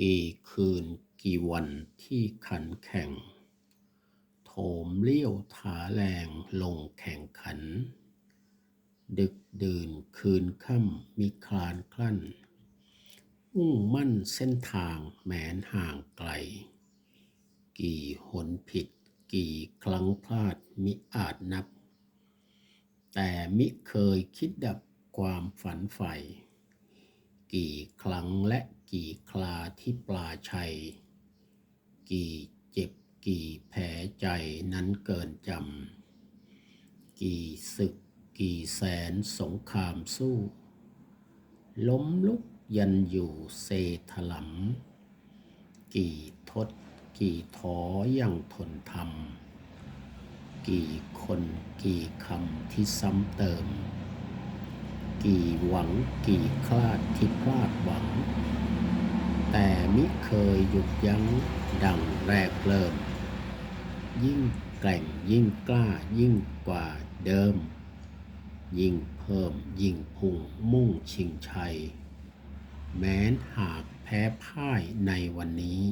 กี่คืนกี่วันที่ขันแข่ง โถมเลี้ยวถาแรงลงแข่งขัน ดึกดื่นคืนค่ำมีคลานคลั่นมุ่งมั่นเส้นทางแหมนห่างไกล กี่หนผิดกี่ครั้งพลาดมิอาจนับ แต่มิเคยคิดดับความฝันใฝ่ กี่ครั้งและ กี่คลาที่ปลาชัย กี่เจ็บกี่แผลใจนั้นเกินจำ กี่ศึกกี่แสนสงครามสู้ ล้มลุกยันอยู่เซถลำกี่ทศกี่ท้อยังทนทำกี่คนกี่คำที่ซ้ำเติม กี่หวังกี่คลาดที่พลาดหวัง แต่มิเคยหยุดยั้งดังแรกเริ่ม ยิ่งแกร่งยิ่งกล้ายิ่งกว่าเดิม ยิ่งเพิ่มยิ่งพุ่งมุ่งชิงชัย แม้นหากแพ้พ่ายในวันนี้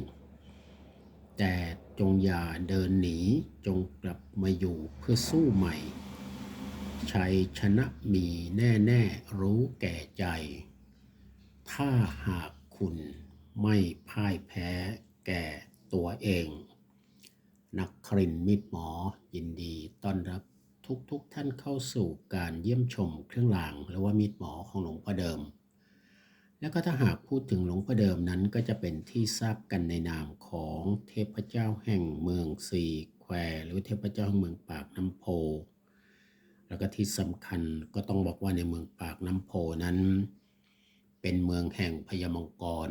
แต่จงอย่าเดินหนีจงกลับมาอยู่เพื่อสู้ใหม่ ชัยชนะมีแน่ๆรู้แก่ใจ ถ้าหากคุณ ไม่พ่ายแพ้แก่ตัวเอง นักครินมิตรหมอยินดีต้อนรับทุกๆทท่านเข้าสู่การเยี่ยมชมเครื่องรางหรือว่ามิตรหมอของหลวงพ่อเดิม แล้วก็ถ้าหากพูดถึงหลวงพ่อเดิมนั้นก็จะเป็นที่ทราบกันในนามของเทพเจ้าแห่งเมืองสีแควหรือเทพเจ้าแห่งเมืองปากน้ำโพ แล้วก็ที่สำคัญก็ต้องบอกว่าในเมืองปากน้ำโพนั้น เป็นเมืองแห่งพญามังกร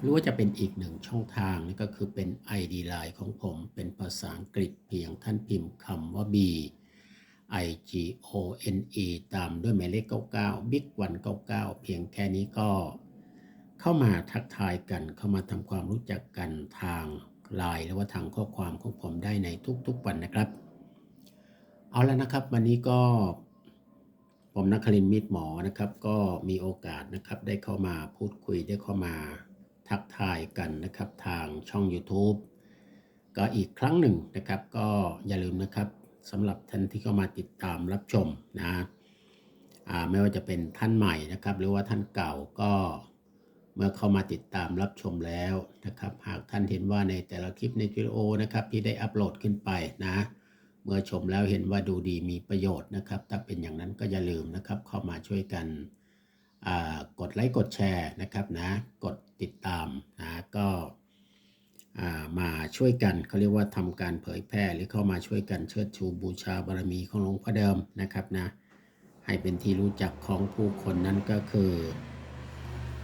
หรือว่าจะเป็นอีกหนึ่งช่องทางนี่ก็คือเป็น ID Line ของผมเป็นภาษาอังกฤษเพียงท่านพิมพ์คำว่า B I G O N E ตามด้วยหมายเลข 99 Big 199 เพียงแค่นี้ก็เข้ามาทักทายกันเข้ามาทำความรู้จักกันทางไลน์หรือว่าทางข้อความของผมได้ในทุกๆวันนะครับ เอาแล้วนะครับ วันนี้ก็ผมนักคลินมิตรหมอนะครับ ก็มีโอกาสนะครับได้เข้ามาพูดคุยได้เข้ามา ทักทายกันนะครับทางช่อง YouTube ก็อีกครั้งหนึ่งนะครับ ก็อย่าลืมนะครับสำหรับท่านที่เข้ามาติดตามรับชมนะไม่ว่าจะเป็นท่านใหม่นะครับ หรือว่าท่านเก่าก็เมื่อเข้ามาติดตามรับชมแล้วนะครับ หากท่านเห็นว่าในแต่ละคลิปในวิดีโอนะครับ ที่ได้อัปโหลดขึ้นไปนะ เมื่อชมแล้วเห็นว่าดูดีมีประโยชน์นะครับ ถ้าเป็นอย่างนั้นก็อย่าลืมนะครับ เข้ามาช่วยกัน กดไลค์กดแชร์นะครับนะกดติดตามนะก็มาช่วยกันเขาเรียกว่าทำการเผยแพร่หรือเข้ามาช่วยกันเชิดชูบูชาบารมีของหลวงพ่อเดิมนะครับนะให้เป็นที่รู้จักของผู้คนนั้นก็คือ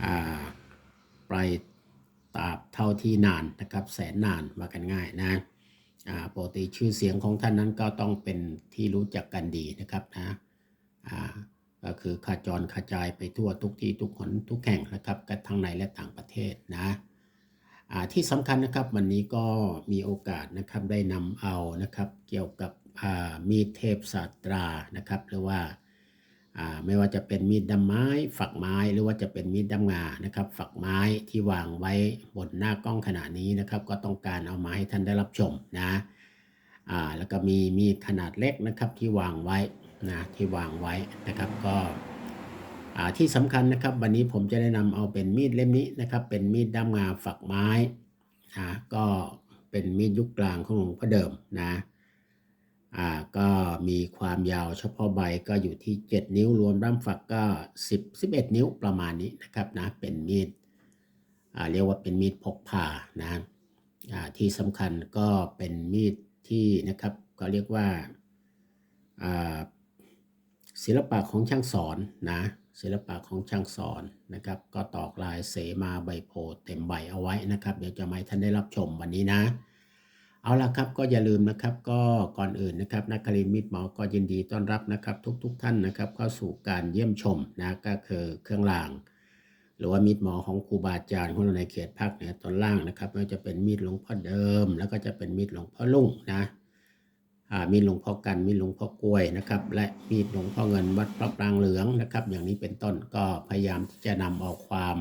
อ่าไปตราบเท่าที่นานนะครับแสนนานว่ากันง่ายนะปกติชื่อเสียงของท่านนั้นก็ต้องเป็นที่รู้จักกันดีนะครับนะ ก็คือขาจรขจายไปทั่วทุกที่ทุกคนทุกแห่งนะครับกันทั้งในและต่างประเทศนะที่สำคัญนะครับวันนี้ก็มีโอกาสนะครับได้นำเอานะครับเกี่ยวกับมีดเทพศาสตรานะครับหรือว่าไม่ว่าจะเป็นมีดดำไม้ ฝักไม้หรือว่าจะเป็นมีดดำงานะครับ ฝักไม้ที่วางไว้บนหน้ากล้องขณะนี้นะครับ ก็ต้องการเอามาให้ท่านได้รับชมนะแล้วก็มีมีดขนาดเล็กนะครับที่วางไว้ นะที่วางไว้นะครับก็อ่าที่สำคัญนะครับวันนี้ผมจะได้นำเอาเป็นมีดเล่มนี้นะครับ เป็นมีดดำงาฝักไม้นะก็เป็นมีดยุคกลางของหลวงพ่อเดิมนะอ่าก็มีความยาวเฉพาะใบก็อยู่ที่ 7 นิ้วรวมด้ามฝักก็ 10 11 นิ้วประมาณนี้นะครับนะเป็นมีดอ่าเรียกว่าเป็นมีดพกพานะอ่าที่สำคัญก็เป็นมีดที่นะครับก็เรียกว่าอ่า ศิลปะของช่างสอนนะศิลปะของช่างสอนนะครับ ก็ตอกลายเสมาใบโพเต็มใบเอาไว้นะครับ เดี๋ยวจะมาให้ท่านได้รับชมวันนี้นะ เอาละครับก็อย่าลืมนะครับก็ก่อนอื่นนะครับนักคลินมิตรหมอก็ยินดีต้อนรับนะครับทุกๆทท่านนะครับเข้าสู่การเยี่ยมชมนะก็คือเครื่องราง หรือว่ามีดหมอของครูบาอาจารย์ของเราในเขตภาคเหนือตอนล่างนะครับไม่ว่าจะเป็นมีดหลวงพ่อเดิม แล้วก็จะเป็นมีดหลวงพ่อลุ่งนะ มีหลวงพ่อกันมีหลวงพ่อกล้วยนะครับ และมีหลวงพ่อเงินวัดพระปรางเหลืองนะครับ อย่างนี้เป็นต้นก็พยายามที่จะนำเอาความ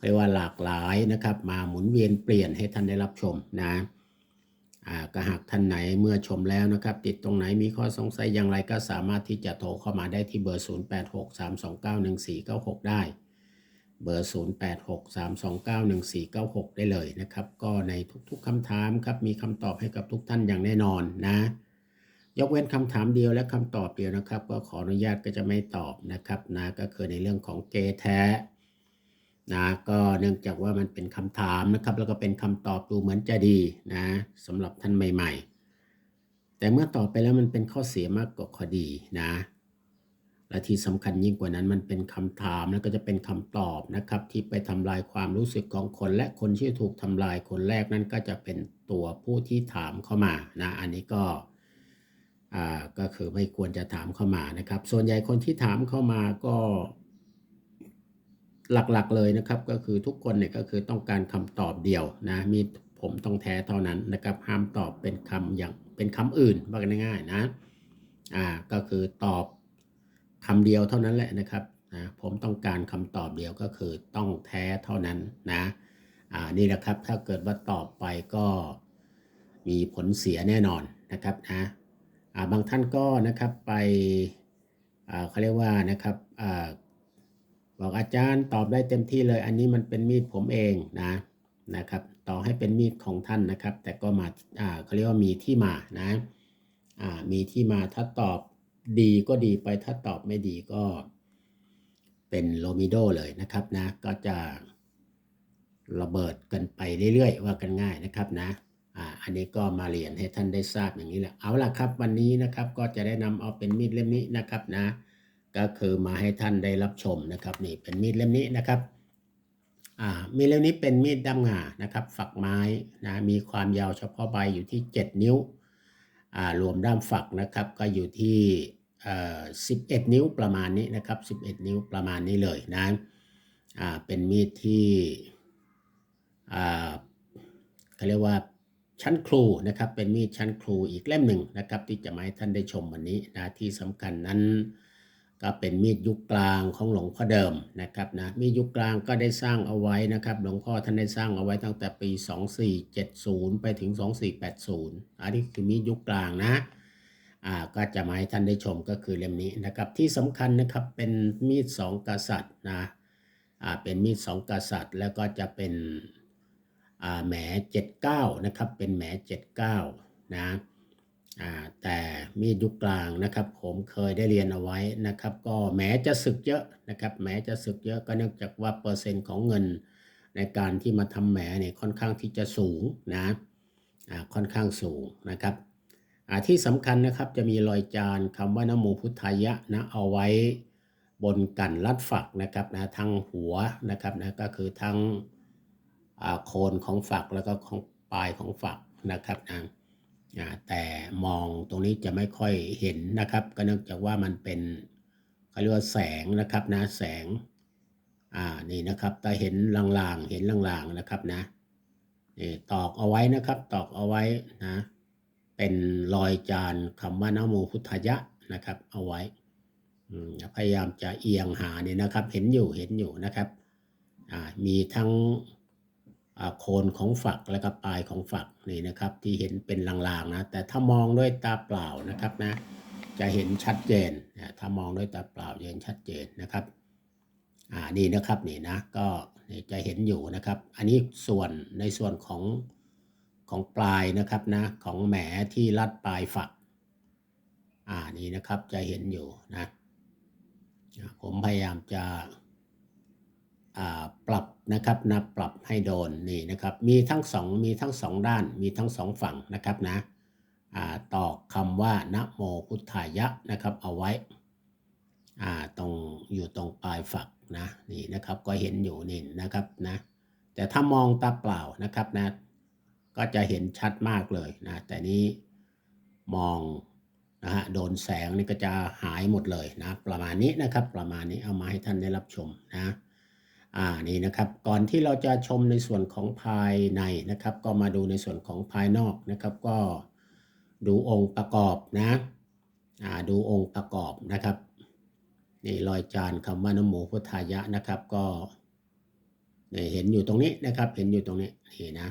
เรียกว่าหลากหลายนะครับ มาหมุนเวียนเปลี่ยนให้ท่านได้รับชมนะก็หากท่านไหนเมื่อชมแล้วนะครับ ติดตรงไหนมีข้อสงสัยอย่างไรก็สามารถที่จะโทรเข้ามาได้ที่เบอร์ 0863291496 ได้ เบอร์ 0863291496 ได้เลยนะครับ ก็ในทุกๆคำถามครับ มีคำตอบให้กับทุกท่านอย่างแน่นอนนะ ยกเว้นคำถามเดียวและคำตอบเดียวนะครับ ก็ขออนุญาตก็จะไม่ตอบนะครับนะก็คือในเรื่องของเกแท้นะก็เนื่องจากว่ามันเป็นคำถามนะครับ แล้วก็เป็นคำตอบดูเหมือนจะดีนะสำหรับท่านใหม่ ๆ แต่เมื่อตอบไปแล้วมันเป็นข้อเสียมากกว่าข้อดีนะ และที่สำคัญยิ่งกว่านั้นมันเป็นคำถามแล้วก็จะเป็นคำตอบนะครับ ที่ไปทำลายความรู้สึกของคน และคนที่ถูกทำลายคนแรกนั้นก็จะเป็นตัวผู้ที่ถามเข้ามานะอันนี้ก็อ่าก็คือไม่ควรจะถามเข้ามานะครับ ส่วนใหญ่คนที่ถามเข้ามาก็หลักๆเลยนะครับ ก็คือทุกคนเนี่ยก็คือต้องการคำตอบเดียวนะมีผมต้องแท้เท่านั้นนะครับ ห้ามตอบเป็นคำอย่างเป็นคำอื่นว่ากันง่ายๆนะอ่าก็คือตอบ คำเดียวเท่านั้นแหละนะครับนะผมต้องการคำตอบเดียวก็คือต้องแท้เท่านั้นนะอ่านี่แหละครับถ้าเกิดว่าตอบไปก็มีผลเสียแน่นอนนะครับนะอ่าบางท่านก็นะครับไปอ่าเขาเรียกว่านะครับอ่าบอกอาจารย์ตอบได้เต็มที่เลย อันนี้มันเป็นมีดผมเองนะนะครับ ต่อให้เป็นมีดของท่านนะครับ แต่ก็มาอ่าเขาเรียกว่ามีที่มานะอ่ามีที่มาถ้าตอบ ดีก็ดีไปถ้าตอบไม่ดีก็เป็นโลมิโดเลยนะครับนะ ก็จะระเบิดกันไปเรื่อยๆ ว่ากันง่ายนะครับนะอ่าอันนี้ก็มาเรียนให้ท่านได้ทราบอย่างนี้แหละเอาล่ะครับ วันนี้นะครับก็จะได้นำเอาเป็นมีดเล่มนี้นะครับนะ ก็คือมาให้ท่านได้รับชมนะครับนี่เป็นมีดเล่มนี้นะครับอ่ามีดเล่มนี้เป็นมีดด้ามงานะครับ ฝักไม้นะมีความยาวเฉพาะใบอยู่ที่ 7 นิ้ว รวมด้ามฝักนะครับก็อยู่ที่ 11 นิ้วประมาณนี้นะครับ 11 นิ้วประมาณนี้เลยนะเป็นมีดที่เขาเรียกว่าชั้นครูนะครับเป็นมีดชั้นครูอีกเล่มหนึ่งนะครับ ที่จะมาให้ท่านได้ชมวันนี้นะที่สำคัญนั้น ก็เป็นมีดยุคกลางของหลวงพ่อเดิมนะครับนะมีดยุคกลางก็ได้สร้างเอาไว้นะครับ หลวงพ่อท่านได้สร้างเอาไว้ตั้งแต่ปี 2470 ไปถึง 2480 อันนี้คือมีดยุคกลางนะอ่าก็จะมาให้ท่านได้ชมก็คือเล่มนี้นะครับ ที่สำคัญนะครับเป็นมีดสองกษัตริย์นะอ่าเป็นมีดสองกษัตริย์ แล้วก็จะเป็นอ่าแหม79นะครับเป็นแหม79นะอ่า แต่มีดยุคกลางนะครับผมเคยได้เรียนเอาไว้นะครับ ก็แม้จะสึกเยอะนะครับ แม้จะสึกเยอะก็เนื่องจากว่าเปอร์เซ็นต์ของเงิน ในการที่มาทำแหมเนี่ยค่อนข้างที่จะสูงนะค่อนข้างสูงนะครับที่สำคัญนะครับจะมีรอยจานคำว่านโมพุทธายะนะเอาไว้บนกันรัดฝักนะครับนะทั้งหัวนะครับนะก็คือทั้งโคนของฝักแล้วก็ของปลายของฝักนะครับนะ แต่มองตรงนี้จะไม่ค่อยเห็นนะครับ ก็เนื่องจากว่ามันเป็นเขาเรียกว่าแสงนะครับนะแสงอ่านี่นะครับแต่เห็นลางๆเห็นลางๆนะครับนะนี่ตอกเอาไว้นะครับ ตอกเอาไว้นะเป็นรอยจานคำว่านโมพุทธายะนะครับ เอาไว้พยายามจะเอียงหาเนี่ยนะครับ เห็นอยู่เห็นอยู่นะครับมีทั้ง โคนของฝักและก็ปลายของฝักนี่นะครับ ที่เห็นเป็นลางๆนะแต่ถ้ามองด้วยตาเปล่านะครับนะจะเห็นชัดเจนนะถ้ามองด้วยตาเปล่าจะเห็นชัดเจนนะครับอ่านี่นะครับนี่นะก็จะเห็นอยู่นะครับ อันนี้ส่วนในส่วนของของปลายนะครับนะของแหมที่ลัดปลายฝักอ่านี่นะครับจะเห็นอยู่นะผมพยายามจะปรับ นะครับนะปรับให้โดนนี่นะครับมีทั้งสองมีทั้งสองด้านมีทั้งสองฝั่งนะครับนะอ่าตอกคำว่านะโมพุทธายะนะครับเอาไว้ตรงอยู่ตรงปลายฝักนะนี่นะครับก็เห็นอยู่นี่นะครับนะแต่ถ้ามองตาเปล่านะครับนะก็จะเห็นชัดมากเลยนะแต่นี้มองนะฮะโดนแสงนี่ก็จะหายหมดเลยนะประมาณนี้นะครับประมาณนี้เอามาให้ท่านได้รับชมนะ อ่านี่นะครับก่อนที่เราจะชมในส่วนของภายในนะครับ ก็มาดูในส่วนของภายนอกนะครับ ก็ดูองค์ประกอบนะอ่าดูองค์ประกอบนะครับนี่รอยจานคำว่านโมพุทธายะนะครับก็นี่เห็นอยู่ตรงนี้นะครับ เห็นอยู่ตรงนี้นี่นะ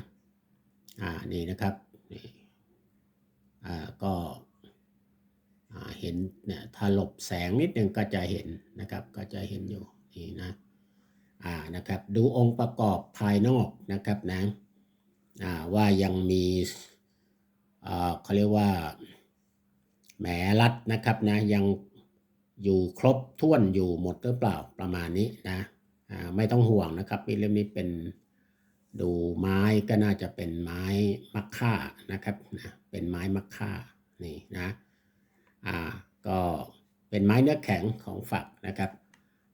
อ่านี่นะครับนี่อ่าก็อ่าเห็นเนี่ยถ้าหลบแสงนิดนึงก็จะเห็นนะครับ ก็จะเห็นอยู่นี่นะ อ่านะครับดูองค์ประกอบภายนอกนะครับนะอ่าว่ายังมีอ่าเขาเรียกว่าแหมรัดนะครับนะยังอยู่ครบถ้วนอยู่หมดหรือเปล่าประมาณนี้นะอ่าไม่ต้องห่วงนะครับมีเล่มนี้เป็นดูไม้ก็น่าจะเป็นไม้มักค่านะครับนะเป็นไม้มักค่านี่นะอ่าก็เป็นไม้เนื้อแข็งของฝักนะครับ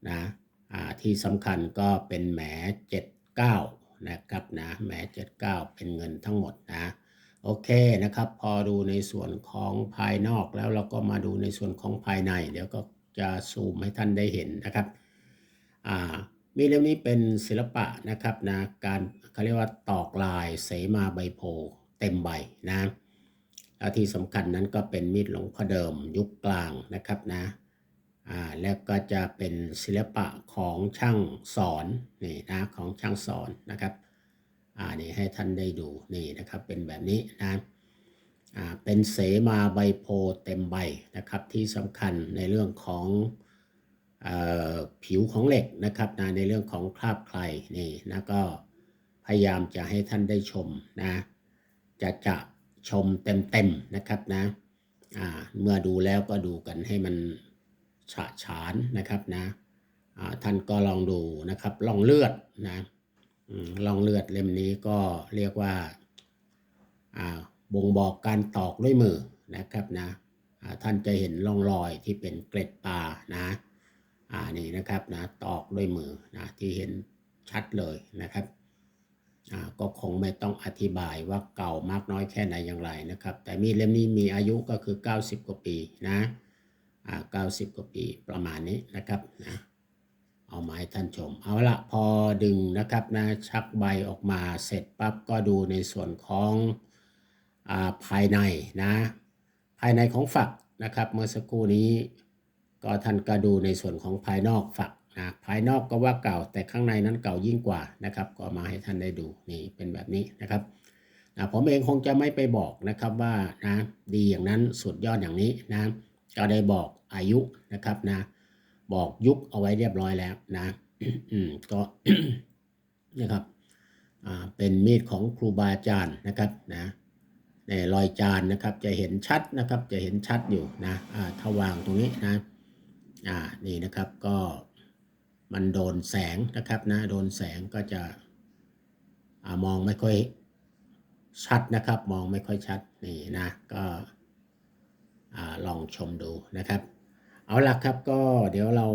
นะ ที่สำคัญก็เป็นแหม79นะครับนะแหม79 เป็นเงินทั้งหมดนะโอเคนะครับ พอดูในส่วนของภายนอกแล้วเราก็มาดูในส่วนของภายใน เดี๋ยวก็จะซูมให้ท่านได้เห็นนะครับมีเล่มนี้เป็นศิลปะนะครับนะการเขาเรียกว่าตอกลายเสมาใบโพเต็มใบนะแล้วที่สำคัญนั้นก็เป็นมีดหลวงพ่อเดิมยุคกลางนะครับนะ อ่าแล้วก็จะเป็นศิลปะของช่างสอนนี่นะของช่างสอนนะครับอ่านี่ให้ท่านได้ดูนี่นะครับเป็นแบบนี้นะอ่าเป็นเสมาใบโพเต็มใบนะครับที่สำคัญในเรื่องของออผิวของเหล็กนะครับนะในเรื่องของคราบใครนี่นะก็พยายามจะให้ท่านได้ชมนะจะจะชมเต็มๆนะครับนะอ่าเมื่อดูแล้วก็ดูกันให้มัน ฉะฉานนะครับนะท่านก็ลองดูนะครับลองเลือดนะลองเลือดเล่มนี้ก็เรียกว่าบ่งบอกการตอกด้วยมือนะครับนะท่านจะเห็นร่องรอยที่เป็นเกล็ดปลานะอ่านี่นะครับนะตอกด้วยมือนะที่เห็นชัดเลยนะครับอ่าก็คงไม่ต้องอธิบายว่าเก่ามากน้อยแค่ไหนอย่างไรนะครับ แต่มีดเล่มนี้มีอายุก็คือ 90 กว่าปีนะ อ่า90กว่าปีประมาณนี้นะครับนะเอามาให้ท่านชม เอาละพอดึงนะครับนะชักใบออกมาเสร็จปั๊บก็ดูในส่วนของอ่าภายในนะภายในของฝักนะครับ เมื่อสักครู่นี้ ก็ท่านก็ดูในส่วนของภายนอกฝักนะภายนอกก็ว่าเก่าแต่ข้างในนั้นเก่ายิ่งกว่านะครับ ก็มาให้ท่านได้ดูนี่เป็นแบบนี้นะครับนะผมเองคงจะไม่ไปบอกนะครับว่านะดีอย่างนั้นสุดยอดอย่างนี้นะ ก็ได้บอกอายุนะครับนะ บอกยุคเอาไว้เรียบร้อยแล้วนะก็นะครับเป็นมีดของครูบาอาจารย์นะครับนะในรอยจานนะครับจะเห็นชัดนะครับจะเห็นชัดอยู่นะถ้าวางตรงนี้นะอ่านี่นะครับก็มันโดนแสงนะครับนะโดนแสงก็จะอมองไม่ค่อยชัดนะครับ มองไม่ค่อยชัดนี่นะก็ องชมดูนะครับ เอาล่ะครับก็เดี๋ยวเรา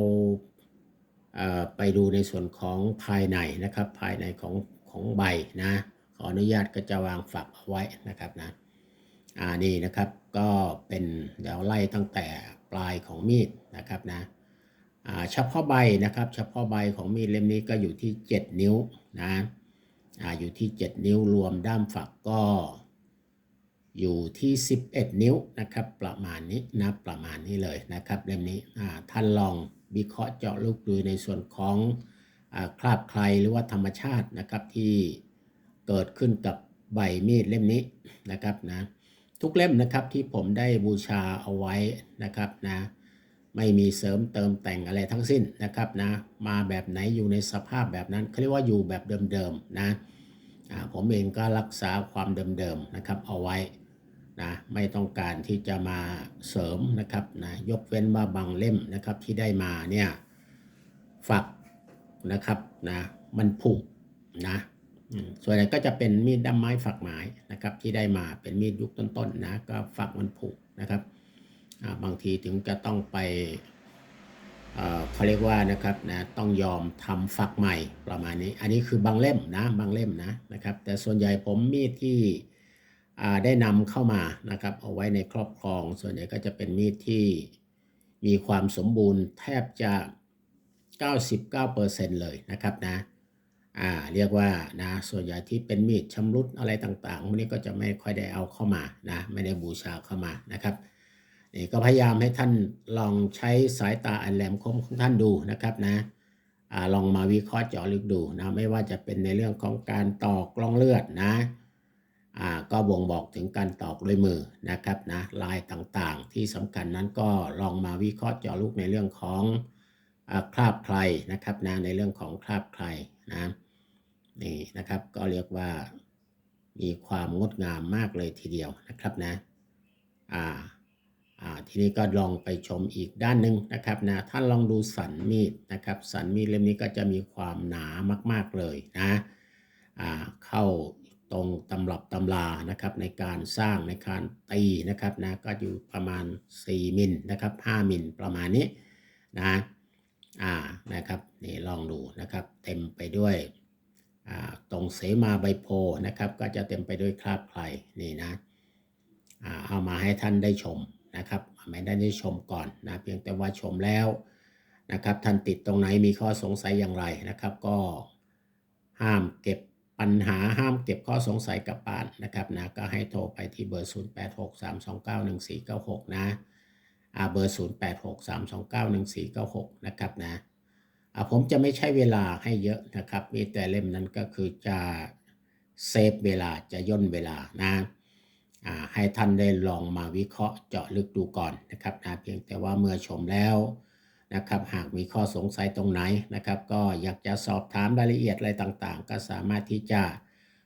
เอ่อไปดูในส่วนของภายในนะครับ ภายในของของใบนะขออนุญาตก็จะวางฝักเอาไว้นะครับนะอ่านี่นะครับก็เป็นเดี๋ยวไล่ตั้งแต่ปลายของมีดนะครับนะอ่าเฉพาะใบนะครับเฉพาะใบของมีดเล่มนี้ก็อยู่ที่ 7 นิ้วนะอ่าอยู่ที่ 7 นิ้วรวมด้ามฝักก็ อยู่ที่ 11 นิ้วนะครับประมาณนี้นะประมาณนี้เลยนะครับเล่มนี้ท่านลองวิเคราะห์เจาะลึกดูในส่วนของอคราบใครหรือว่าธรรมชาตินะครับที่เกิดขึ้นกับใบมีดเล่มนี้นะครับนะทุกเล่มนะครับที่ผมได้บูชาเอาไว้นะครับนะไม่มีเสริมเติมแต่งอะไรทั้งสิ้นนะครับนะมาแบบไหนอยู่ในสภาพแบบนั้นเขาเรียกว่าอยู่แบบเดิมๆนะผมเองก็รักษาความเดิมๆนะครับเอาไว้ นะไม่ต้องการที่จะมาเสริมนะครับนะยกเว้นว่าบางเล่มนะครับที่ได้มาเนี่ยฝักนะครับนะมันผุนะส่วนใหญ่ก็จะเป็นมีดด้ามไม้ฝักไม้นะครับที่ได้มาเป็นมีดยุคต้นๆนะก็ฝักมันผุนะครับบางทีถึงจะต้องไปเขาเรียกว่านะครับนะต้องยอมทำฝักใหม่ประมาณนี้ อันนี้คือบางเล่มนะบางเล่มนะนะครับ แต่ส่วนใหญ่ผมมีดที่ ได้นำเข้ามานะครับเอาไว้ในครอบครอง ส่วนใหญ่ก็จะเป็นมีดที่มีความสมบูรณ์แทบจะ 99%เลยนะครับนะอ่าเรียกว่านะส่วนใหญ่ที่เป็นมีดชำรุดอะไรต่างๆพวกนี้ก็จะไม่ค่อยได้เอาเข้ามานะไม่ได้บูชาเข้ามานะครับนี่ก็พยายามให้ท่านลองใช้สายตาอันแหลมคมของท่านดูนะครับนะอลองมาวิเคราะห์เจาะลึกดูนะไม่ว่าจะเป็นในเรื่องของการตอกกล้องเลือดนะ ก็บ่งบอกถึงการตอกด้วยมือนะครับนะลายต่างๆ ที่สำคัญนั้นก็ลองมาวิเคราะห์เจาะลึกในเรื่องของอคราบใครนะครับนะในเรื่องของคราบใครนะนี่นะครับก็เรียกว่ามีความงดงามมากเลยทีเดียวนะครับนะอ่าอ่าทีนี้ก็ลองไปชมอีกด้านหนึ่งนะครับนะท่านลองดูสันมีดนะครับสันมีดเล่มนี้ก็จะมีความหนามาก ๆเลยนะอ่าเข้า ตรงตำรับตำรานะครับในการสร้างในการตีนะครับนะก็อยู่ประมาณ 4 มิลนะครับ5มิลประมาณนี้นะอ่านะครับนี่ลองดูนะครับเต็มไปด้วยอ่าตรงเสมาใบโพนะครับก็จะเต็มไปด้วยคราบใครนี่นะอ่าเอามาให้ท่านได้ชมนะครับไม่ได้ได้ชมก่อนนะเพียงแต่ว่าชมแล้วนะครับท่านติดตรงไหนมีข้อสงสัยอย่างไรนะครับ ก็ห้ามเก็บ ปัญหาห้ามเก็บข้อสงสัยกลับบ้านนะครับนะก็ให้โทรไปที่เบอร์ 0863291496 นะอ่าเบอร์ 0863291496 นะครับนะอ่าผมจะไม่ใช้เวลาให้เยอะนะครับ มีแต่เล่มนั้นก็คือจะเซฟเวลาจะย่นเวลานะอ่าให้ท่านได้ลองมาวิเคราะห์เจาะลึกดูก่อนนะครับนะเพียงแต่ว่าเมื่อชมแล้ว นะครับหากมีข้อสงสัยตรงไหนนะครับ ก็อยากจะสอบถามรายละเอียดอะไรต่างๆ ก็สามารถที่จะ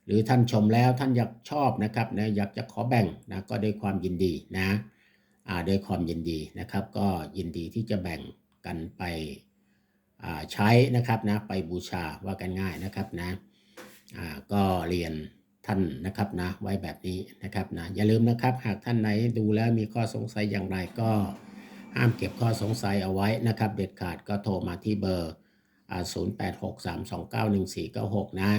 หรือท่านชมแล้วท่านอยากชอบนะครับนะอยากจะขอแบ่งนะก็ด้วยความยินดีนะอ่าด้วยความยินดีนะครับ ก็ยินดีที่จะแบ่งกันไปอ่าใช้นะครับนะไปบูชาว่ากันง่ายนะครับนะอ่าก็เรียนท่านนะครับนะไว้แบบนี้นะครับนะอย่าลืมนะครับ หากท่านไหนดูแล้วมีข้อสงสัยอย่างไรก็ ห้ามเก็บข้อสงสัยเอาไว้นะครับ เด็ดขาดก็โทรมาที่เบอร์ 0863291496 นะ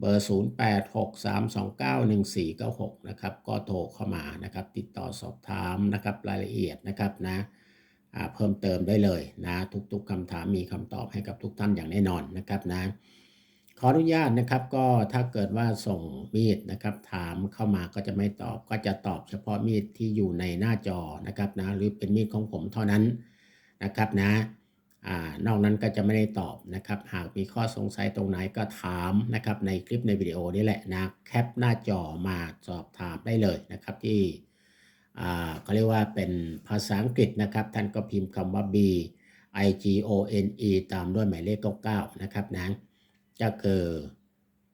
เบอร์ 0863291496 นะครับ ก็โทรเข้ามานะครับ ติดต่อสอบถามนะครับรายละเอียดนะครับนะเพิ่มเติมได้เลยนะ ทุกๆคำถามมีคำตอบให้กับทุกท่านอย่างแน่นอนนะครับนะ ขออนุญาตนะครับก็ถ้าเกิดว่าส่งมีดนะครับ ถามเข้ามาก็จะไม่ตอบ ก็จะตอบเฉพาะมีดที่อยู่ในหน้าจอนะครับนะหรือเป็นมีดของผมเท่านั้นนะครับนะอ่านอกนั้นก็จะไม่ได้ตอบนะครับ หากมีข้อสงสัยตรงไหนก็ถามนะครับ ในคลิปในวิดีโอนี่แหละนะแคปหน้าจอมาสอบถามได้เลยนะครับที่อ่าเขาเรียกว่าเป็นภาษาอังกฤษนะครับ ท่านก็พิมพ์คำว่า B I G O N E ตามด้วยหมายเลข 99 นะครับนะ ก็คือ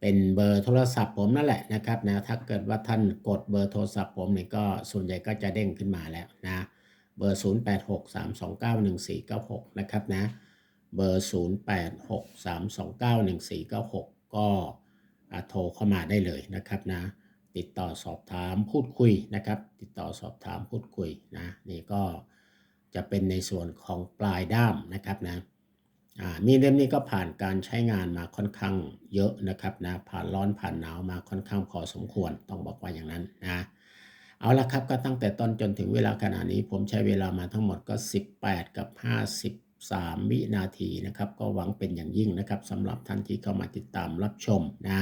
เป็นเบอร์โทรศัพท์ผมนั่นแหละนะครับนะถ้าเกิดว่าท่านกดเบอร์โทรศัพท์ผมเนี่ยก็ส่วนใหญ่ก็จะเด้งขึ้นมาแล้วนะเบอร์ 0863291496 นะครับนะเบอร์ 0863291496 ก็อ่าโทรเข้ามาได้เลยนะครับนะติดต่อสอบถามพูดคุยนะครับ ติดต่อสอบถามพูดคุยนะนี่ก็จะเป็นในส่วนของปลายด้ามนะครับนะ มีดเล่มนี้ก็ผ่านการใช้งานมาค่อนข้างเยอะนะครับนะผ่านร้อนผ่านหนาวมาค่อนข้างพอสมควรต้องบอกว่าอย่างนั้นนะเอาละครับก็ตั้งแต่ต้นจนถึงเวลาขณะนี้ผมใช้เวลามาทั้งหมดก็ 18 กับ 53 วินาทีนะครับก็หวังเป็นอย่างยิ่งนะครับสำหรับท่านที่เข้ามาติดตามรับชมนะ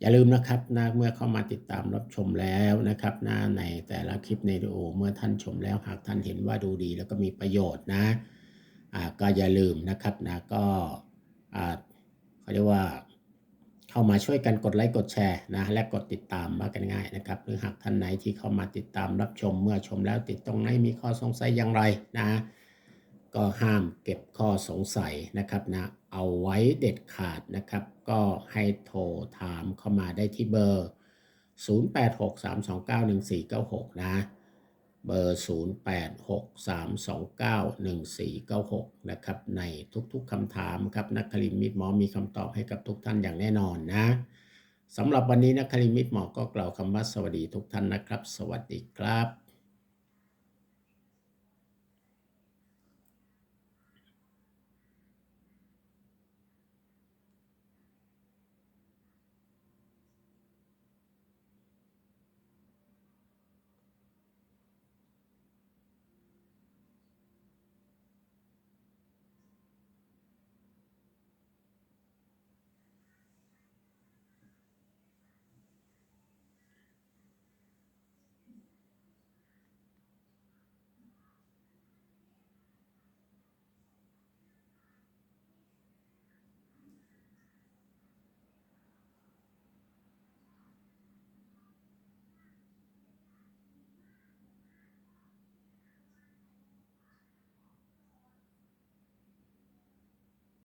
อย่าลืมนะครับนะเมื่อเข้ามาติดตามรับชมแล้วนะครับนะในแต่ละคลิปในวิดีโอเมื่อท่านชมแล้วหากท่านเห็นว่าดูดีแล้วก็มีประโยชน์นะ ก็อย่าลืมนะครับนะก็เขาเรียกว่าเข้ามาช่วยกันกดไลค์กดแชร์นะและกดติดตามมากันง่ายนะครับ หรือหากท่านไหนที่เข้ามาติดตามรับชมเมื่อชมแล้วติดตรงไหนมีข้อสงสัยอย่างไรนะก็ห้ามเก็บข้อสงสัยนะครับนะเอาไว้เด็ดขาดนะครับ ก็ให้โทรถามเข้ามาได้ที่เบอร์ 0863291496 นะ เบอร์ 0863291496 นะครับ ในทุกๆคำถามครับนักคลินมิตรหมอมีคำตอบให้กับทุกท่านอย่างแน่นอนนะสำหรับวันนี้นักคลินมิตรหมอก็กล่าวคำว่าสวัสดีทุกท่านนะครับ สวัสดีครับ